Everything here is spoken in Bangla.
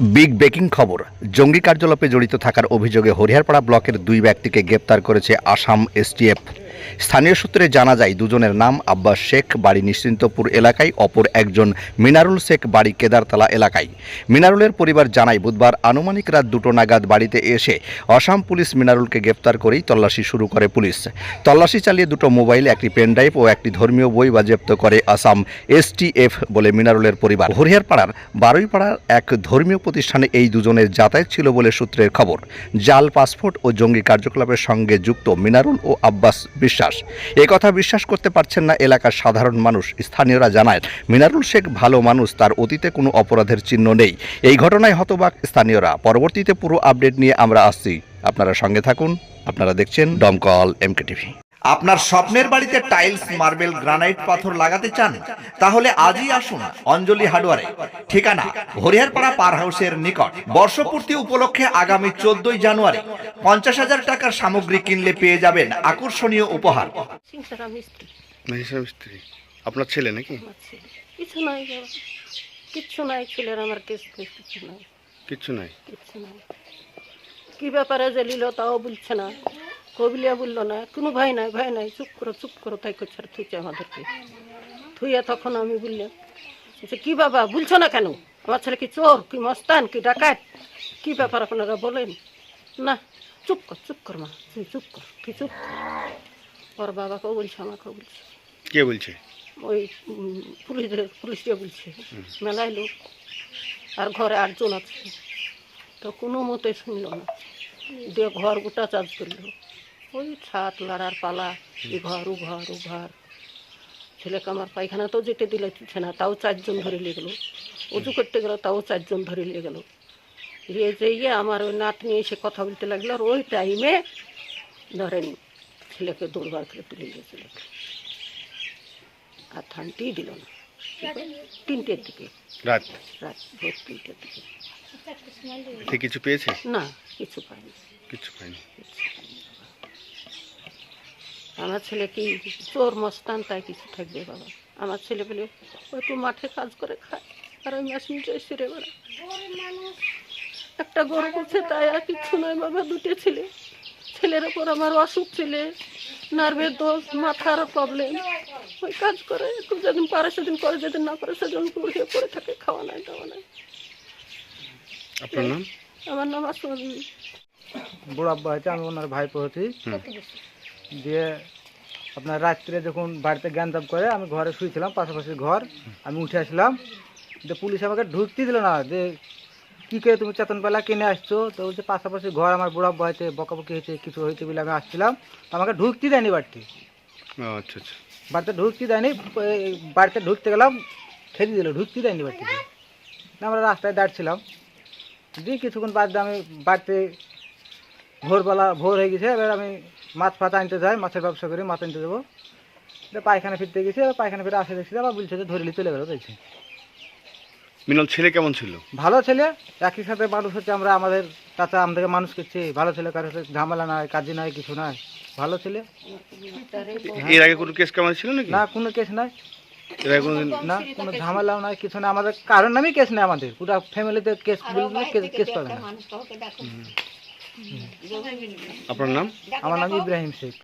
বিগ ব্রেকিং খবর। জঙ্গি কার্যকলাপে জড়িত থাকার অভিযোগে হরিহরপাড়া ব্লকের দুই ব্যক্তিকে গ্রেপ্তার করেছে আসাম এসটিএফ। স্থানীয় সূত্রে জানা যায়, দুজনের নাম আব্বাস শেখ, বাড়ি নিশ্চিন্তপুর এলাকায়, অপর একজন মিনারুল শেখ, বাড়ি কেদারতলা এলাকায়। মিনারুলের পরিবার জানায়, বুধবার আনুমানিক রাত দুটো নাগাদ বাড়িতে এসে অসাম পুলিশ মিনারুলকে গ্রেপ্তার করেই তল্লাশি শুরু করে পুলিশ। তল্লাশি চালিয়ে দুটো মোবাইল, একটি পেনড্রাইভ ও একটি ধর্মীয় বই বাজেয়াপ্ত করে আসাম এসটিএফ বলে মিনারুলের পরিবার। হরিহরপাড়ার বারুইপাড়ার এক ধর্মীয় প্রতিষ্ঠানে এই দুজনের যাতায়াত ছিল বলে সূত্রের খবর। জাল, পাসপোর্ট ও জঙ্গি কার্যকলাপের সঙ্গে যুক্ত মিনারুল ও আব্বাস বিশ্বাস। এ কথা বিশ্বাস করতে পারছেন না এলাকার সাধারণ মানুষ। স্থানীয়রা জানায়, মিনারুল শেখ ভালো মানুষ, তার অতীতে কোনো অপরাধের চিহ্ন নেই। এই ঘটনায় হতবাক স্থানীয়রা। পরবর্তীতে পুরো আপডেট নিয়ে আমরা আসছি। আপনারা সঙ্গে থাকুন। আপনারা দেখছেন দমকল এমকে টিভি আপনার স্বপ্নের বাড়িতে টাইলস মার্বেল গ্রানাইট পাথর লাগাতে চান তাহলে আজই আসুন অঞ্জলি হার্ডওয়ারে। ঠিকানা হরিহরপাড়া পার হাউসের নিকট। বর্ষপূর্তি উপলক্ষে আগামী চোদ্দই জানুয়ারি পঞ্চাশ হাজার টাকার সামগ্রী কিনলে পেয়ে যাবেন আকর্ষণীয় উপহার। মিস্ত্রি আপনার ছেলে নাকি? কিছু নাই কিচ্ছু নাই ছেলের আমার কিছু নাই। কিচ্ছু নাই। কি ব্যাপারে যে লিল তাও বলছে না। কবিলিয়া বলল না কোনো ভাই নাই ভাই নাই চুপ করো চুপ করো তাই করছে আর থুইছে আমাদেরকে। থুইয়া তখন আমি বললাম যে কি বাবা বলছো না কেন? আমার ছেলে কি চোর কি মস্তান কি ডাকাত? কি ব্যাপার আপনারা বলেন? না চুপ কর চুপ কর মা তুই চুপ কর তুই চুপ কর। ওর বাবাকেও বলছে আমাকেও বলছে। কে বলছে? ওই উম, পুলিশের পুলিশে বলছে মেলায় লোক আর ঘরে আটজন আছে। তো কোনো মতে শুনল না। দিয়ে ঘর গোটা চার্জ করল ওই ছাদ লাড়ার পালা ঘর ও ঘর ও ঘর। ছেলেকে আমার পায়খানা তো যেতে দিলে না তাও চারজন ধরে নিয়ে গেলো। উঁচু করতে গেলো তাও চারজন ধরে নিয়ে গেলো। দিয়ে যেয়ে আমার ওই নাতনি এসে কথা বলতে লাগল আর ওই টাইমে ধরেন ছেলেকে দৌড়বার করে তুলে নিয়ে ছেলেকে আর থানতেই দিল না। তিনটের দিকে। রাত? রাত ভোর তিনটের দিকে। সে কিছু পেয়েছে? না কিছু পাইনি কিছু পাইনি আমার ছেলে কি চোর মস্তান তাই কিছু থাকবে বাবা। আমার ছেলে বলে ওই তো মাঠে কাজ করে খায় আর ওই মেশিন সেরে বেড়ায় একটা গরু করছে তাই আর কিছু নয় বাবা দুটো ছেলে। ছেলের ওপর আমার অসুখ ছেলে নার্ভের দোষ মাথার প্রবলেম ওই কাজ করে একটু যেদিন পারে সেদিন করে যেদিন না পারে সেদিন পড়ে পড়ে থাকে খাওয়া নাই দাওয়া নাই। আপনার নাম? আমার নাম আসল বড় আব্বা আমি ওনার ভাইপো হচ্ছি দিয়ে আপনার রাত্রে যখন বাড়িতে জ্ঞান তাপ করে আমি ঘরে শুয়েছিলাম পাশাপাশি ঘর। আমি উঠে আসলাম যে পুলিশ আমাকে ঢুকতে দিল না যে কী করে তুমি চেতন পেলা কিনে আসছো? তো বলছে পাশাপাশি ঘর আমার বুড়া হয়েছে বকাবকি হয়েছে কিছু হয়েছে বলে আমি আসছিলাম। তো আমাকে ঢুকতে দেয়নি বাড়িতে। আচ্ছা আচ্ছা। বাড়িতে ঢুকতে দেয়নি বাড়িতে ঢুকতে গেলাম খেতে দিল ঢুকতে দেয়নি বাড়িতে। আমরা রাস্তায় দাঁড়ছিলাম। দিয়ে কিছুক্ষণ বাদ দিয়ে আমি বাড়িতে ভোরবেলা ভোর হয়ে গেছে এবার আমি মাছ ফাছ আনতে যায় মাছের ব্যবসা করে মাছ আনতে যাব। পায়খানা ফিরতে গেছি এবার পায়খানা ফিরে আসে দেখছি আবার বলছে যে ধরিলি চলে গেলো বলছে মিনল ছেলে কেমন ছিল? ভালো ছেলে একই সাথে মানুষ হচ্ছে আমরা আমাদের চাচা আমাদেরকে মানুষ করছি ভালো ছেলে কারোর সাথে ঝামেলা নাই কাজে নাই কিছু নাই ভালো ছেলে। এর আগে কোনো কেস কামাল ছিল নাকি? না কোনো কেস নাই। এর আগে কোনোদিন? না কোনো ঝামেলাও নাই কিছু নাই আমাদের কারোর নামই কেস নেই আমাদের পুরো ফ্যামিলিতে কেস কেস পাবে না। আপনার নাম? আমার নাম ইব্রাহিম শেখ।